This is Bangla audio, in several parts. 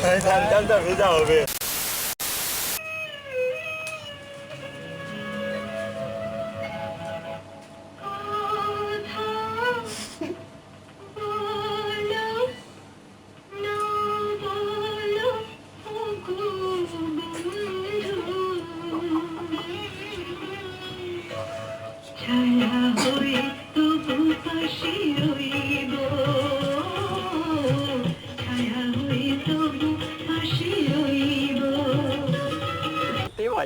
잘, 잘, 잘, 잘, 잘, 잘, 잘,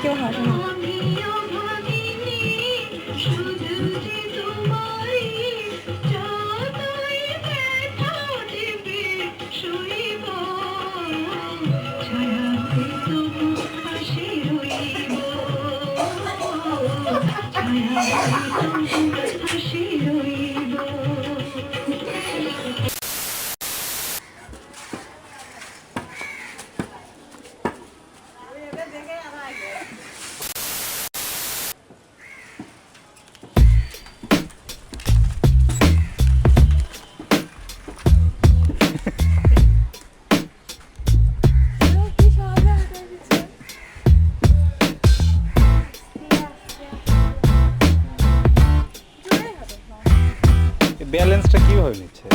কেউ হাসে না আমিও ব্যালেন্সটা কীভাবে নিচ্ছে?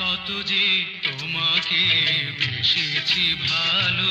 কত যে তোমাকে বেসেছি ভালো।